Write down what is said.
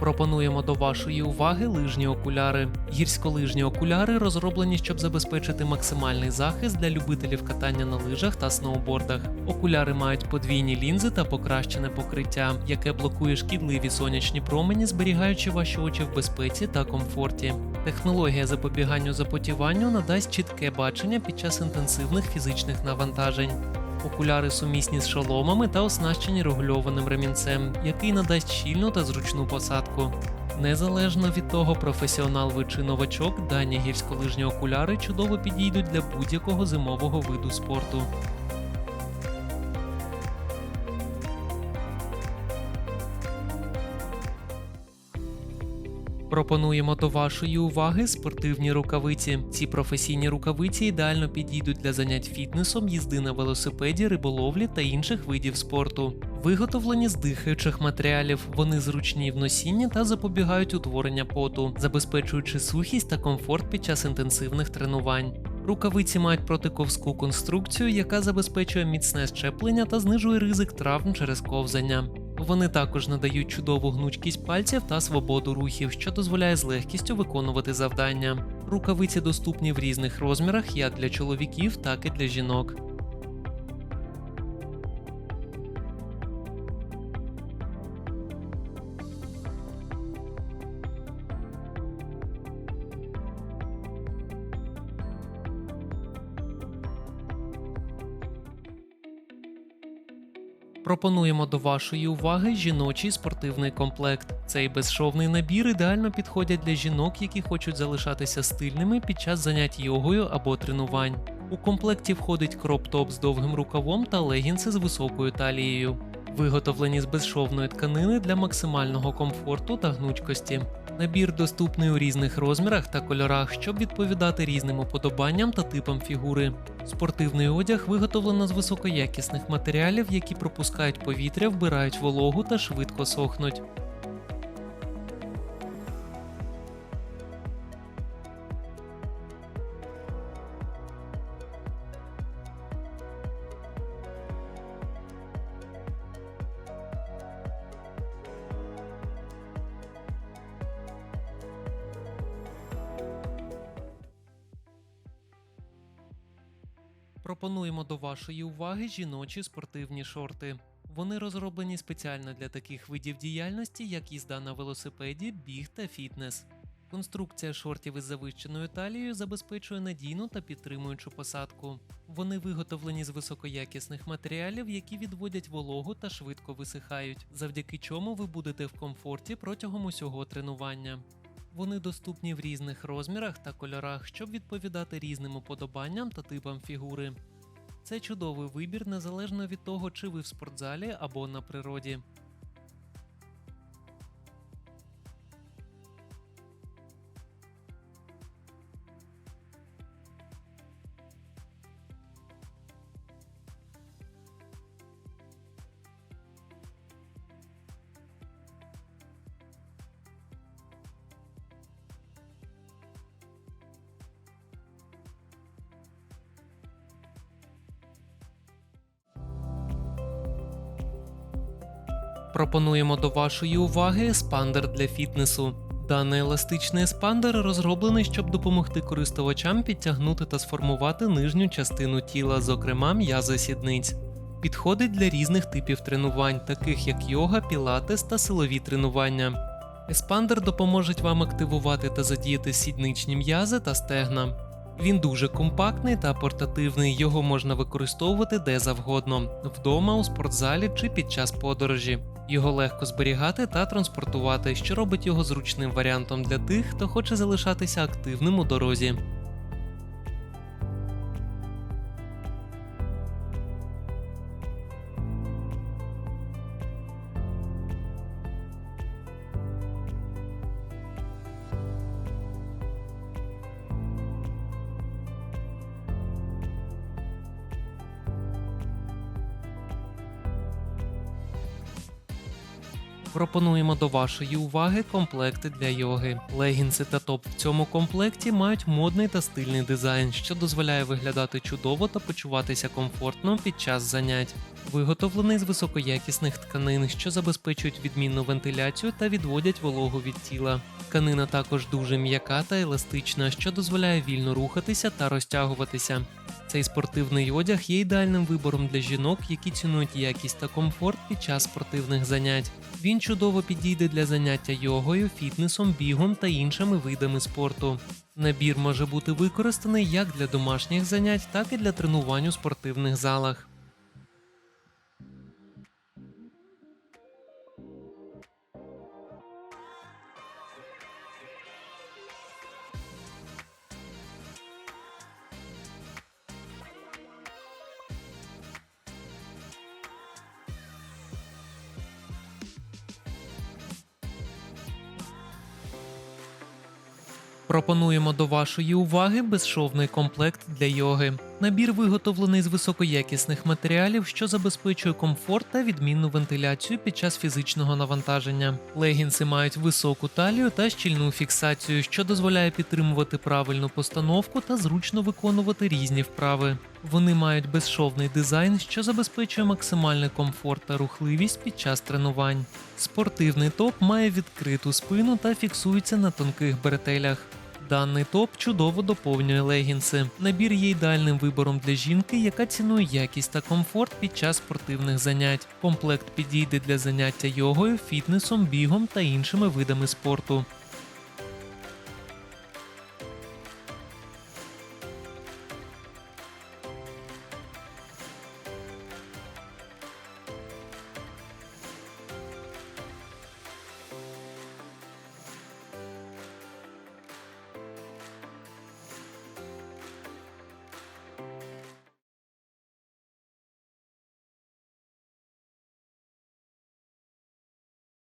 Пропонуємо до вашої уваги лижні окуляри. Гірськолижні окуляри розроблені, щоб забезпечити максимальний захист для любителів катання на лижах та сноубордах. Окуляри мають подвійні лінзи та покращене покриття, яке блокує шкідливі сонячні промені, зберігаючи ваші очі в безпеці та комфорті. Технологія запобіганню запотіванню надасть чітке бачення під час інтенсивних фізичних навантажень. Окуляри сумісні з шоломами та оснащені регульованим ремінцем, який надасть щільну та зручну посадку. Незалежно від того, професіонал ви чи новачок, дані гірськолижні окуляри чудово підійдуть для будь-якого зимового виду спорту. Пропонуємо до вашої уваги спортивні рукавиці. Ці професійні рукавиці ідеально підійдуть для занять фітнесом, їзди на велосипеді, риболовлі та інших видів спорту. Виготовлені з дихаючих матеріалів, вони зручні в носінні та запобігають утворення поту, забезпечуючи сухість та комфорт під час інтенсивних тренувань. Рукавиці мають протиковську конструкцію, яка забезпечує міцне щеплення та знижує ризик травм через ковзання. Вони також надають чудову гнучкість пальців та свободу рухів, що дозволяє з легкістю виконувати завдання. Рукавиці доступні в різних розмірах як для чоловіків, так і для жінок. Пропонуємо до вашої уваги жіночий спортивний комплект. Цей безшовний набір ідеально підходять для жінок, які хочуть залишатися стильними під час занять йогою або тренувань. У комплекті входить кроп-топ з довгим рукавом та легінси з високою талією, виготовлені з безшовної тканини для максимального комфорту та гнучкості. Набір доступний у різних розмірах та кольорах, щоб відповідати різним уподобанням та типам фігури. Спортивний одяг виготовлено з високоякісних матеріалів, які пропускають повітря, вбирають вологу та швидко сохнуть. Пропонуємо до вашої уваги жіночі спортивні шорти. Вони розроблені спеціально для таких видів діяльності, як їзда на велосипеді, біг та фітнес. Конструкція шортів із завищеною талією забезпечує надійну та підтримуючу посадку. Вони виготовлені з високоякісних матеріалів, які відводять вологу та швидко висихають, завдяки чому ви будете в комфорті протягом усього тренування. Вони доступні в різних розмірах та кольорах, щоб відповідати різним уподобанням та типам фігури. Це чудовий вибір незалежно від того, чи ви в спортзалі або на природі. Пропонуємо до вашої уваги еспандер для фітнесу. Даний еластичний еспандер розроблений, щоб допомогти користувачам підтягнути та сформувати нижню частину тіла, зокрема м'язи сідниць. Підходить для різних типів тренувань, таких як йога, пілатес та силові тренування. Еспандер допоможе вам активувати та задіяти сідничні м'язи та стегна. Він дуже компактний та портативний, його можна використовувати де завгодно вдома, у спортзалі чи під час подорожі. Його легко зберігати та транспортувати, що робить його зручним варіантом для тих, хто хоче залишатися активним у дорозі. Пропонуємо до вашої уваги комплекти для йоги. Легінси та топ в цьому комплекті мають модний та стильний дизайн, що дозволяє виглядати чудово та почуватися комфортно під час занять. Виготовлений з високоякісних тканин, що забезпечують відмінну вентиляцію та відводять вологу від тіла. Тканина також дуже м'яка та еластична, що дозволяє вільно рухатися та розтягуватися. Цей спортивний одяг є ідеальним вибором для жінок, які цінують якість та комфорт під час спортивних занять. Він чудово підійде для заняття йогою, фітнесом, бігом та іншими видами спорту. Набір може бути використаний як для домашніх занять, так і для тренувань у спортивних залах. Пропонуємо до вашої уваги безшовний комплект для йоги. Набір виготовлений з високоякісних матеріалів, що забезпечує комфорт та відмінну вентиляцію під час фізичного навантаження. Легінси мають високу талію та щільну фіксацію, що дозволяє підтримувати правильну постановку та зручно виконувати різні вправи. Вони мають безшовний дизайн, що забезпечує максимальний комфорт та рухливість під час тренувань. Спортивний топ має відкриту спину та фіксується на тонких бретелях. Даний топ чудово доповнює легінси. Набір є ідеальним вибором для жінки, яка цінує якість та комфорт під час спортивних занять. Комплект підійде для заняття йогою, фітнесом, бігом та іншими видами спорту.